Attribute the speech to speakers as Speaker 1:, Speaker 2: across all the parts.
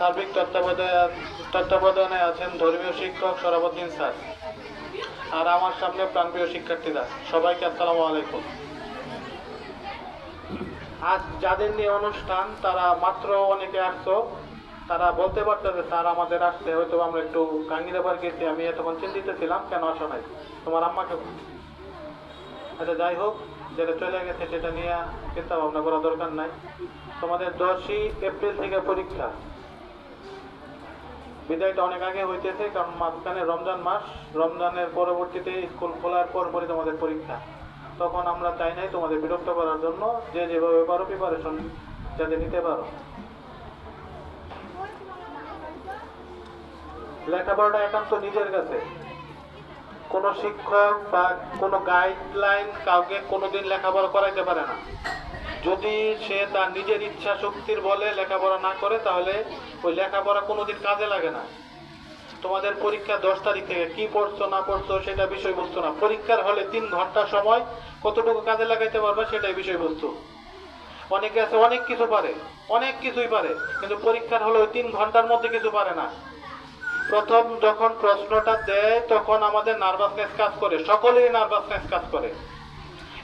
Speaker 1: সার্বিক তত্ত্বাবধানে তত্ত্বাবধানে আছেন ধর্মীয় শিক্ষক সরাবুদ্দিন স্যার আর আমার সামনে প্রাণপ্রিয় শিক্ষার্থীরা। সবাইকে আসসালামু আলাইকুম। আজ যাদের নিয়ে অনুষ্ঠান, তারা মাত্র অনেকে আসছো। তারা বলতে পারতো যে স্যার আমাদের আসতে, হয়তো আমরা একটু গাঙ্গিরাবার গেছি আমি এতক্ষণ চিন্তিত ছিলাম, কেন আসো নাই? তোমার আম্মাকে আচ্ছা যাই হোক যেটা চলে গেছে সেটা নিয়ে চিন্তা ভাবনা করা দরকার নাই। তোমাদের দশই এপ্রিল থেকে পরীক্ষা। বিদায়টা অনেক আগে হইতেছে, কারণ মাঝখানে রমজান মাস, রমজানের পরবর্তীতে স্কুল খোলার পর পরই তোমাদের পরীক্ষা। তখন আমরা চাই নাই তোমাদের বিরক্ত করার জন্য, যে যেভাবে পারো প্রিপারেশন যাতে নিতে পারো। লেখাপড়াটা একান্ত নিজের কাছে। কোনো শিক্ষক বা কোনো গাইডলাইন কাউকে কোনোদিন লেখাপড়া করাইতে পারে না। যদি সে তার নিজের ইচ্ছা শক্তির বলে লেখাপড়া না করে, তাহলে ওই লেখাপড়া কোনোদিন কাজে লাগে না। তোমাদের পরীক্ষা দশ তারিখ থেকে, কি পড়ছো, না পড়ছো, সেটা বিষয়বস্তু না। পরীক্ষার হলে তিন ঘণ্টা সময় কতটুকু কাজে লাগাইতে পারবে, সেটাই বিষয়বস্তু। অনেকে আছে, অনেক কিছু পারে, অনেক কিছুই পারে, কিন্তু পরীক্ষার হলে ওই তিন ঘণ্টার মধ্যে কিছু পারে না। প্রথম যখন প্রশ্নটা দেয়, তখন আমাদের নার্ভাসনেস কাজ করে, সকলেরই নার্ভাসনেস কাজ করে।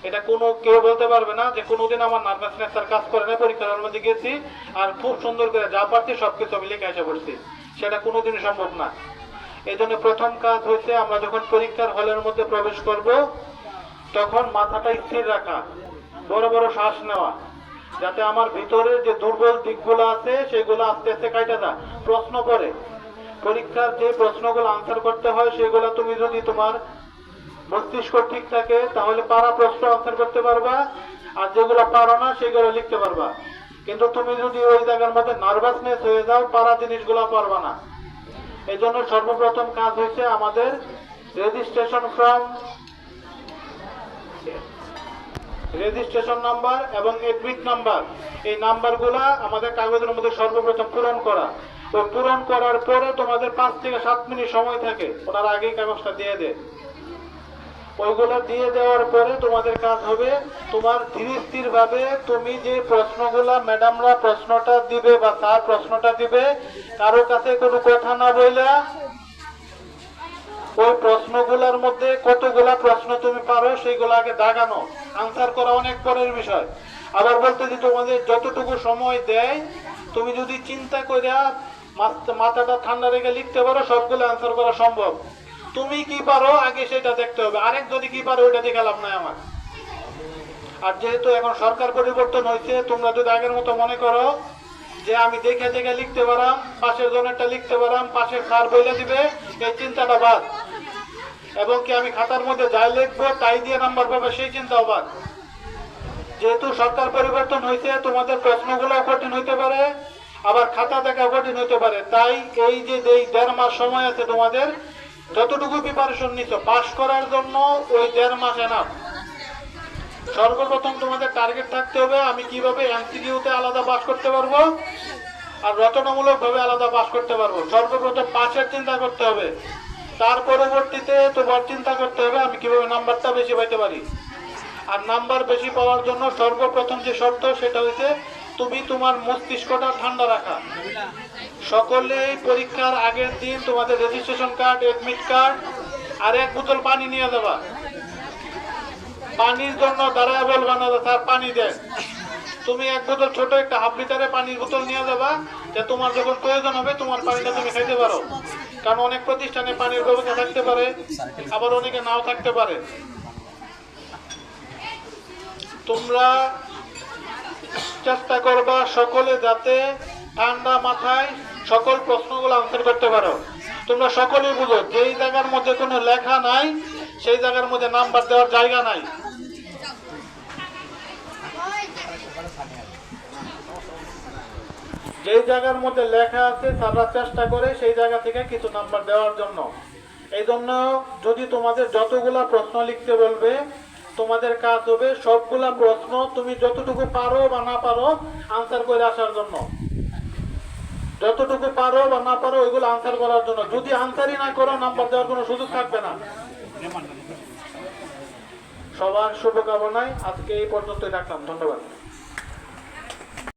Speaker 1: এটা কোনো কেউ বলতে পারবে না যে কোনোদিন আমার নার্ভাসনেস আর কাজ করে না, পরীক্ষার মধ্যে গেছি আর খুব সুন্দর করে যা পারছি সব কিছু আমি লিখে এসে পড়ছি। সেটা কোনোদিনই সম্ভব না। এই জন্য প্রথম কাজ হচ্ছে আমরা যখন পরীক্ষার হলের মধ্যে প্রবেশ করব, তখন মাথাটা স্থির রাখা, বড় বড় শ্বাস নেওয়া, যাতে আমার ভিতরে যে দুর্বল দিকগুলো আছে সেগুলো আস্তে আস্তে কাটা যায় প্রশ্ন করে পরীক্ষার যে প্রশ্নগুলো আনসার করতে হয়, সেগুলো তুমি যদি তোমার মস্তিষ্ক ঠিক থাকে, তাহলে পারা প্রশ্ন আনসার করতে পারবা। আর যেগুলো পারো না, সেগুলো লিখতে পারবা। কিন্তু তুমি যদি ওই জায়গার মধ্যে নার্ভাসনেস হয়ে যাও, পারা জিনিসগুলো পারবা না। এই জন্য সর্বপ্রথম কাজ হয়েছে আমাদের রেজিস্ট্রেশন ফর্ম রেজিস্ট্রেশন নাম্বার এবং এডমিট নাম্বার এই নাম্বারগুলা আমাদের কাগজের মধ্যে সর্বপ্রথম পূরণ করা। তো পূরণ করার পরে তোমাদের পাঁচ থেকে সাত মিনিট সময় থাকে। ওনার আগেই কাগজটা দিয়ে দেয়। ওইগুলো দিয়ে দেওয়ার পরে তোমাদের কাজ হবে, তোমার ধীরে স্থির ভাবে তুমি যে প্রশ্নগুলা ম্যাডামরা প্রশ্নটা দিবে বা স্যার প্রশ্নটা দিবে, কারও কাছে কোনো কথা না বইলা ওই প্রশ্নগুলোর মধ্যে কতগুলা প্রশ্ন তুমি পারো সেইগুলো আগে দাগানো। আনসার করা অনেক পরের বিষয়। আবার বলতে যে তোমাদের যতটুকু সময় দেয়, তুমি যদি চিন্তা মাথ- মাথাটা ঠান্ডা রেখে লিখতে পারো, সবগুলো আনসার করা সম্ভব। তুমি কি পারো? আগে সেটা দেখতে হবে। আরেক যদি কি পারো, ওইটা দেখে লাভ নাই আমার। আর যেহেতু এখন সরকার পরিবর্তন হয়েছে, তোমরা যদি আগের মতো মনে করো যে আমি দেখে দেখে লিখতে পারাম, পাশের জনেরটা লিখতে পারাম, পাশের সার বইলে দিবে, এই চিন্তাটা বাদ। এবং কি আমি খাতার মধ্যে যাই লিখব, তাই দিয়ে নাম্বার পাবে, সেই চিন্তাও বাদ। যেহেতু সরকার পরিবর্তন হয়েছে, তোমাদের প্রশ্নগুলো কঠিন হইতে পারে, আবার খাতা দেখা কঠিন হইতে পারে। তাই এই যে দেড় মাস সময় আছে তোমাদের যতটুকু প্রিপারেশন নিচ্ছ পাশ করার জন্য ওই দেড় মাস এনাফ সর্বপ্রথম তোমাদের টার্গেট থাকতে হবে, আমি কীভাবে এমসিকিউতে আলাদা পাস করতে পারব আর রচনামূলক ভাবে আলাদা পাস করতে পারব। সর্বপ্রথম পাশের চিন্তা করতে হবে, তার পরবর্তীতে তোমার চিন্তা করতে হবে, আমি কীভাবে নাম্বারটা বেশি পাইতে পারি। আর নাম্বার বেশি পাওয়ার জন্য সর্বপ্রথম যে শর্ত, সেটা হচ্ছে তুমি তোমার মস্তিষ্কটা ঠান্ডা রাখা। সকলেই পরীক্ষার আগের দিন তোমাদের রেজিস্ট্রেশন কার্ড এডমিট কার্ড আর এক বোতল পানি নিয়ে যাবা। পানির জন্য দাঁড়ায় বলবা না স্যার, পানি দেন। তুমি এক বোতল ছোট একটা হাফ লিটারে পানির বোতল নিয়ে যাবা, যে তোমার যখন প্রয়োজন হবে তোমার পানিটা তুমি খাইতে পারো। কারণ অনেক প্রতিষ্ঠানে পানির ব্যবস্থা থাকতে পারে, আবার অনেকে নাও থাকতে পারে। তোমরা চেষ্টা করবা সকলে যাতে ঠান্ডা মাথায় সকল প্রশ্নগুলো আনসার করতে পারো। তোমরা সকলেই বুঝো, যেই জায়গার মধ্যে কোনো লেখা নাই, সেই জায়গার মধ্যে নাম্বার দেওয়ার জায়গা নাই। যেই জায়গার মধ্যে লেখা আছে, তারা চেষ্টা করে সেই জায়গা থেকে কিছু নাম্বার দেওয়ার জন্য। এই জন্য যদি তোমাদের যতগুলা প্রশ্ন লিখতে বলবে তোমাদের কাজ হবে সবগুলা প্রশ্ন তুমি যতটুকু পারো বা না পারো আনসার করে আসার জন্য। যতটুকু পারো বা না পারো ওইগুলো আনসার করার জন্য। যদি আনসারই না করো নাম্বার দেওয়ার কোনো সুযোগ থাকবে না। সবার শুভকামনায় আজকে এই পর্যন্তই রাখলাম। ধন্যবাদ।